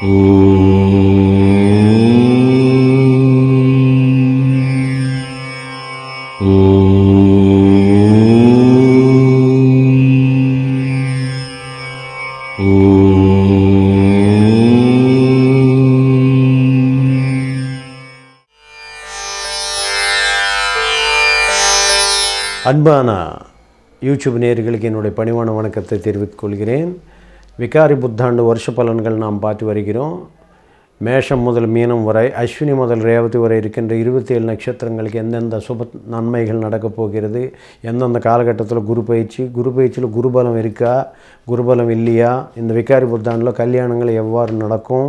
அன்பான யூடியூப் நேர்களுக்கு என்னுடைய பணிவான வணக்கத்தை தெரிவித்துக் கொள்கிறேன். விகாரி புத்தாண்டு வருஷ பலன்கள் நாம் பார்த்து வருகிறோம். மேஷம் முதல் மீனம் வரை அஸ்வினி முதல் ரேவதி வரை இருக்கின்ற இருபத்தி ஏழு நட்சத்திரங்களுக்கு எந்தெந்த சுப நன்மைகள் நடக்கப் போகிறது எந்தெந்த காலகட்டத்தில் குரு பயிற்சி குரு பயிற்சியில் குருபலம் இருக்கா குருபலம் இல்லையா இந்த விகாரி புத்தாண்டில் கல்யாணங்கள் எவ்வாறு நடக்கும்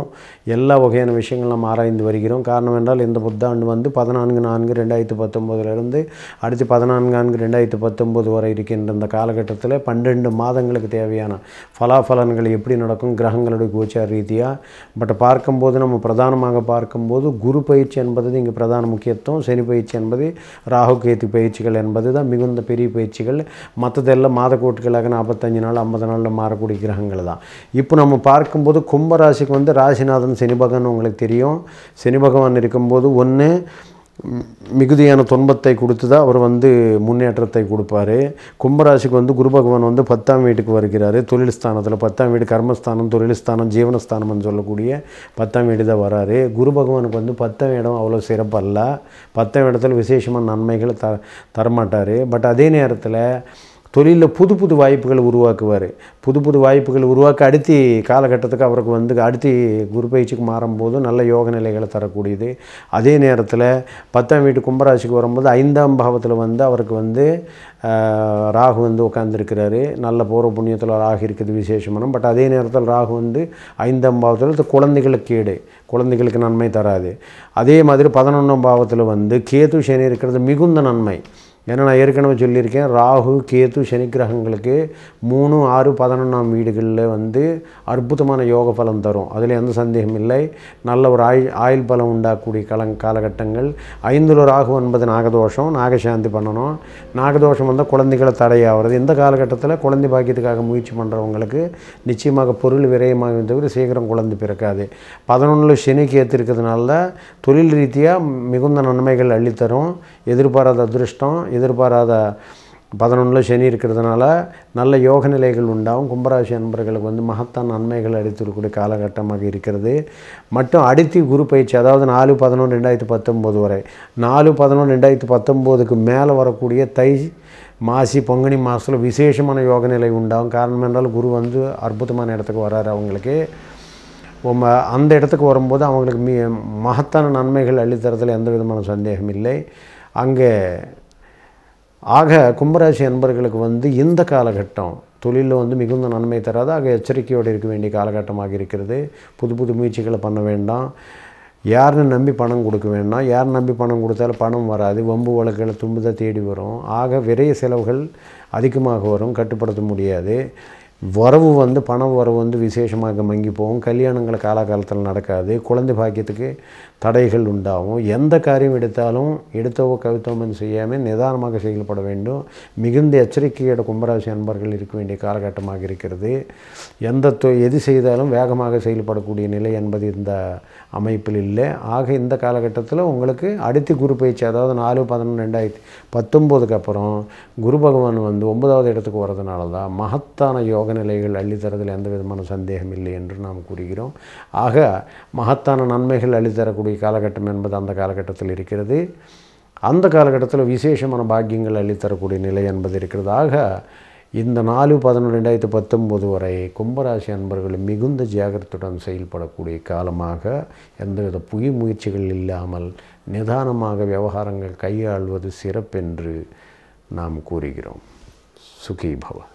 எல்லா வகையான விஷயங்கள் நாம் ஆராய்ந்து வருகிறோம். காரணம் என்றால் இந்த புத்தாண்டு வந்து பதினான்கு நான்கு ரெண்டாயிரத்து பத்தொம்போதுலேருந்து அடுத்து பதினான்கு நான்கு ரெண்டாயிரத்து பத்தொம்போது வரை இருக்கின்ற இந்த காலகட்டத்தில் பன்னெண்டு மாதங்களுக்கு தேவையான ஃபலாஃபலன்கள் எப்படி நடக்கும் கிரகங்களுடைய கோச்சார் ரீதியாக. பட் பார்க்கும்போது நம்ம பிரதானமாக பார்க்கும்போது குரு பயிற்சி என்பது இங்கே பிரதான முக்கியத்துவம். சனி பயிற்சி என்பது ராகு கேத்து பயிற்சிகள் என்பது தான் மிகுந்த பெரிய பயிற்சிகள். மற்றதெல்லாம் மாதக்கோட்டுகளாக நாற்பத்தஞ்சு நாள் ஐம்பது நாளில் மாறக்கூடிய கிரகங்கள் தான். இப்போ நம்ம பார்க்கும்போது கும்பராசிக்கு வந்து ராசிநாதன் சனி பகவான் உங்களுக்கு தெரியும். சனி பகவான் இருக்கும்போது ஒன்று மிகுதியான துன்பத்தை கொடுத்து தான் அவர் வந்து முன்னேற்றத்தை கொடுப்பாரு. கும்பராசிக்கு வந்து குரு பகவான் வந்து பத்தாம் வீட்டுக்கு வருகிறார். தொழில் ஸ்தானத்தில் பத்தாம் வீடு கர்மஸ்தானம் தொழில் ஸ்தானம் ஜீவனஸ்தானம்னு சொல்லக்கூடிய பத்தாம் வீடு தான் வராரு. குரு பகவானுக்கு வந்து பத்தாம் இடம் அவ்வளோ சிறப்பல்ல பத்தாம் இடத்துல விசேஷமான நன்மைகளை த தரமாட்டார். பட் அதே நேரத்தில் தொழிலில் புது புது வாய்ப்புகளை உருவாக்குவார். புது புது வாய்ப்புகள் உருவாக்க அடுத்து காலகட்டத்துக்கு அவருக்கு வந்து அடுத்து குரு பயிற்சிக்கு மாறும்போது நல்ல யோக நிலைகளை தரக்கூடியது. அதே நேரத்தில் பத்தாம் வீட்டு கும்பராசிக்கு வரும்போது ஐந்தாம் பாவத்தில் வந்து அவருக்கு வந்து ராகு வந்து உட்காந்துருக்கிறாரு நல்ல பூர்வ புண்ணியத்தில் ராகு இருக்குது விசேஷமான பட் அதே நேரத்தில் ராகு வந்து ஐந்தாம் பாவத்தில் குழந்தைகளுக்கு கேடு. குழந்தைகளுக்கு நன்மை தராது. அதே மாதிரி பதினொன்றாம் பாவத்தில் வந்து கேது சனி இருக்கிறது மிகுந்த நன்மை. ஏன்னா நான் ஏற்கனவே சொல்லியிருக்கேன் ராகு கேது சனி கிரகங்களுக்கு மூணு ஆறு பதினொன்றாம் வீடுகளில் வந்து அற்புதமான யோக பலம் தரும். அதில் எந்த சந்தேகம் இல்லை. நல்ல ஒரு ஆயுள் ஆயுள் பலம் உண்டாகக்கூடிய கல காலகட்டங்கள். ஐந்தில் ராகு என்பது நாகதோஷம். நாகசாந்தி பண்ணணும். நாகதோஷம் வந்தால் குழந்தைகளை தடையாகிறது இந்த காலகட்டத்தில் குழந்தை பாக்கியத்துக்காக முயற்சி பண்ணுறவங்களுக்கு நிச்சயமாக பொருள் விரயமாக தவிர சீக்கிரம் குழந்தை பிறக்காது. பதினொன்றில் சனி கேத்து இருக்கிறதுனால தொழில் ரீதியாக மிகுந்த நன்மைகள் அள்ளித்தரும். எதிர்பாராத அதிருஷ்டம். எதிர்பாராத பதினொன்றில் சனி இருக்கிறதுனால நல்ல யோக நிலைகள் உண்டாகும். கும்பராசி அன்பர்களுக்கு வந்து மகத்தான் நன்மைகள் அடித்திருக்கக்கூடிய காலகட்டமாக இருக்கிறது. மட்டும் அடுத்து குரு பயிற்சி அதாவது நாலு பதினொன்று ரெண்டாயிரத்து பத்தொம்போது வரை. நாலு பதினொன்று ரெண்டாயிரத்து பத்தொம்போதுக்கு மேலே வரக்கூடிய தை மாசி பொங்கனி மாதத்தில் விசேஷமான யோக நிலை உண்டாகும். காரணம் என்றால் குரு வந்து அற்புதமான இடத்துக்கு வராரு அவங்களுக்கு. அந்த இடத்துக்கு வரும்போது அவங்களுக்கு மி மகத்தான நன்மைகள் அள்ளித்தரத்தில் எந்த விதமான சந்தேகம் இல்லை. அங்கே ஆக கும்பராசி அன்பர்களுக்கு வந்து இந்த காலகட்டம் தொழிலில் வந்து மிகுந்த நன்மை தராது. ஆக எச்சரிக்கையோடு இருக்க வேண்டிய காலகட்டமாக இருக்கிறது. புது புது முயற்சிகளை பண்ண வேண்டாம். யாருன்னு நம்பி பணம் கொடுக்க வேண்டாம். யார் நம்பி பணம் கொடுத்தாலும் பணம் வராது. வம்பு வழக்குகளை தும்புதான் தேடி வரும். ஆக விரைய செலவுகள் அதிகமாக வரும். கட்டுப்படுத்த முடியாது. வரவு வந்து பண வரவு வந்து விசேஷமாக மங்கி போகும். கல்யாணங்கள் காலகாலத்தில் நடக்காது. குழந்தை பாக்கியத்துக்கு தடைகள் உண்டாகும். எந்த காரியம் எடுத்தாலும் எடுத்தவோ கவித்தோமன் செய்யாமல் நிதானமாக செயல்பட வேண்டும். மிகுந்த எச்சரிக்கையோட கும்பராசி அன்பர்கள் இருக்க வேண்டிய காலகட்டமாக இருக்கிறது. எந்த தொ எது செய்தாலும் வேகமாக செயல்படக்கூடிய நிலை என்பது இந்த அமைப்பில் இல்லை. ஆக இந்த காலகட்டத்தில் உங்களுக்கு அடுத்து குரு பயிற்சி அதாவது நாலு பதினொன்று ரெண்டாயிரத்தி பத்தொம்போதுக்கு அப்புறம் குரு பகவான் வந்து ஒன்பதாவது இடத்துக்கு வர்றதுனால தான் மகத்தான யோக நிலைகள் அள்ளித்தரதில் எந்த விதமான சந்தேகம் இல்லை என்று நாம் கூறுகிறோம். ஆக மகத்தான நன்மைகள் அள்ளித்தரக்கூடிய காலகட்டம் என்பது அந்த காலகட்டத்தில் இருக்கிறது. அந்த காலகட்டத்தில் விசேஷமான பாக்கியங்கள் அள்ளித்தரக்கூடிய நிலை என்பது இருக்கிறது. ஆக இந்த நாலு பதினொன்று ரெண்டாயிரத்து பத்தொம்போது வரை கும்பராசி அன்பர்கள் மிகுந்த ஜாகிரத்துடன் செயல்படக்கூடிய காலமாக எந்தவித புய் முயற்சிகள் இல்லாமல் நிதானமாக விவகாரங்கள் கையாள்வது சிறப்பென்று நாம் கூறுகிறோம். சுகி பவ